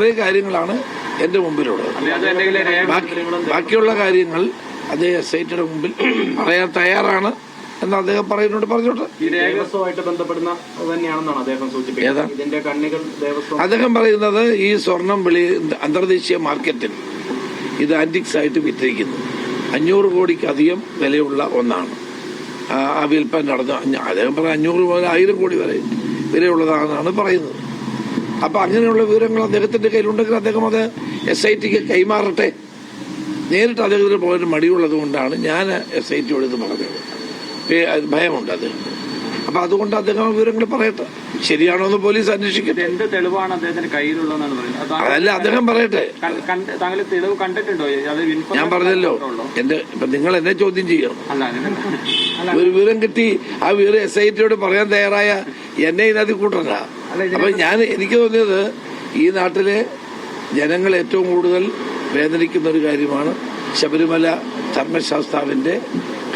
ഇത്രയും കാര്യങ്ങളാണ് എന്റെ മുമ്പിലുള്ളത്. ബാക്കിയുള്ള കാര്യങ്ങൾ അദ്ദേഹം എസ്റ്റേറ്റിന്റെ മുമ്പിൽ പറയാൻ തയ്യാറാണ് എന്ന് അദ്ദേഹം പറയുന്നുണ്ട്. പറഞ്ഞോട്ടെ. ഈ രേഖ ദേവസ്വമായിട്ട് ബന്ധപ്പെടുന്ന തന്നെയാണെന്നാണ് അദ്ദേഹം സൂചിപ്പിക്കുന്നത്. ഇതിന്റെ കണ്ണികൾ ദേവസ്വം. അദ്ദേഹം പറയുന്നത് ഈ സ്വർണം വെളി അന്തർദേശീയ മാർക്കറ്റിൽ ഇത് ആന്റിക്സ് ആയിട്ട് വിറ്റിരിക്കുന്നു അഞ്ഞൂറ് കോടിക്ക് അധികം വിലയുള്ള ഒന്നാണ്. ആ വിൽപ്പന നടന്നു. അദ്ദേഹം പറഞ്ഞ അഞ്ഞൂറ് മുതൽ ആയിരം കോടി വരെ വിലയുള്ളതാണെന്നാണ് പറയുന്നത്. അപ്പൊ അങ്ങനെയുള്ള വിവരങ്ങൾ അദ്ദേഹത്തിന്റെ കയ്യിലുണ്ടെങ്കിൽ അദ്ദേഹം അത് എസ് ഐ ടിക്ക് കൈമാറട്ടെ. നേരിട്ട് അദ്ദേഹത്തിന് പോകാൻ മടിയുള്ളത് കൊണ്ടാണ് ഞാൻ എസ് ഐ ടിയോട് ഇത് പറഞ്ഞത്. ഭയമുണ്ട് അത് അപ്പൊ അതുകൊണ്ട് അദ്ദേഹം വിവരങ്ങൾ പറയട്ടെ. ശരിയാണോ എന്ന് പോലീസ് അന്വേഷിക്കട്ടെ. എന്ത് തെളിവാണ് അദ്ദേഹത്തിന്റെ കയ്യിലുള്ളതെന്നാണ് പറയുന്നത്? അത് അതല്ല അദ്ദേഹം പറയട്ടെ. താങ്കൾ തെളിവ് കണ്ടിട്ടുണ്ടോ? ഞാൻ പറഞ്ഞല്ലോ. എന്റെ ഇപ്പൊ നിങ്ങൾ എന്നെ ചോദ്യം ചെയ്യണം. ഒരു വിവരം കിട്ടി ആ വിവരം എസ് ഐ ടിയോട് പറയാൻ തയ്യാറായ എന്നെ ഇതിനകത്ത് കൂട്ടണ്ട. അപ്പൊ ഞാൻ എനിക്ക് തോന്നിയത് ഈ നാട്ടിലെ ജനങ്ങൾ ഏറ്റവും കൂടുതൽ വേദനിക്കുന്ന ഒരു കാര്യമാണ് ശബരിമല ധർമ്മശാസ്താവിന്റെ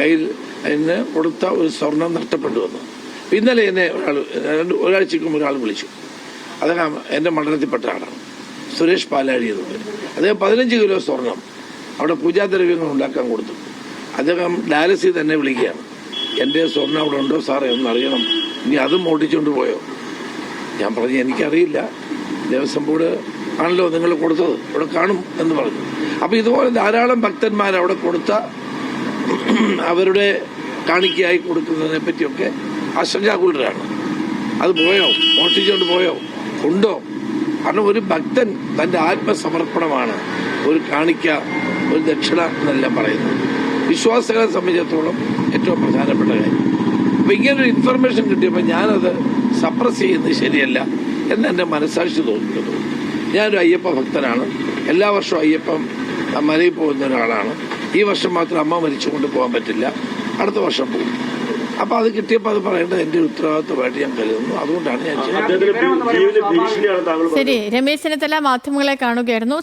കയ്യിൽ നിന്ന് കൊടുത്ത ഒരു സ്വർണം നഷ്ടപ്പെട്ടു വന്നു ഇന്നലെ എന്നെ ഒരാൾ രണ്ട് ഒരാഴ്ചക്ക് മുമ്പ് ഒരാൾ വിളിച്ചു. അദ്ദേഹം എന്റെ മണ്ഡലത്തിൽപ്പെട്ട ആളാണ് സുരേഷ് പാലാഴി എന്ന് പേര് അദ്ദേഹം പതിനഞ്ച് കിലോ സ്വർണം അവിടെ പൂജാദ്രവ്യങ്ങൾ ഉണ്ടാക്കാൻ കൊടുത്തു. അദ്ദേഹം ഡയാലിസിൽ തന്നെ വിളിക്കുകയാണ്. എന്റെ സ്വർണം അവിടെ ഉണ്ടോ സാറേ? ഒന്ന് അറിയണം ഇനി അതും ഓടിച്ചുകൊണ്ട് പോയോ? ഞാൻ പറഞ്ഞു എനിക്കറിയില്ല. ദേവസ്വം ബോർഡ് ആണല്ലോ നിങ്ങൾ കൊടുത്തത്. ഇവിടെ കാണും എന്ന് പറഞ്ഞു. അപ്പൊ ഇതുപോലെ ധാരാളം ഭക്തന്മാർ അവിടെ കൊടുത്ത അവരുടെ കാണിക്കയായി കൊടുക്കുന്നതിനെ പറ്റിയൊക്കെ ആശങ്കാകുലരാണ് അത് പോയോ? മോഷ്ടിച്ചുകൊണ്ട് പോയോ? ഉണ്ടോ? കാരണം ഒരു ഭക്തൻ തന്റെ ആത്മസമർപ്പണമാണ് ഒരു കാണിക്ക ഒരു ദക്ഷിണ എന്നെല്ലാം പറയുന്നത്. വിശ്വാസികളെ സംബന്ധിച്ചിടത്തോളം ഏറ്റവും പ്രധാനപ്പെട്ട കാര്യം. ഇങ്ങനെ ഇങ്ങനൊരു ഇൻഫർമേഷൻ കിട്ടിയപ്പോൾ ഞാനത് സപ്രസ് ചെയ്യുന്നത് ശരിയല്ല എന്ന് എന്റെ മനസ്സാക്ഷി തോന്നുന്നത് ഞാനൊരു അയ്യപ്പ ഭക്തനാണ്. എല്ലാ വർഷവും അയ്യപ്പം മലയിൽ പോകുന്ന ഒരാളാണ്. ഈ വർഷം മാത്രം അമ്മ മരിച്ചുകൊണ്ട് പോകാൻ പറ്റില്ല. അടുത്ത വർഷം പോകും. അപ്പൊ അത് കിട്ടിയപ്പോൾ അത് പറയേണ്ടത് എന്റെ ഒരു ഉത്തരവാദിത്വമായിട്ട് ഞാൻ കരുതുന്നു. അതുകൊണ്ടാണ് ഞാൻ ശരി രമേശ് ചെന്നിത്തല മാധ്യമങ്ങളെ കാണുകയായിരുന്നു.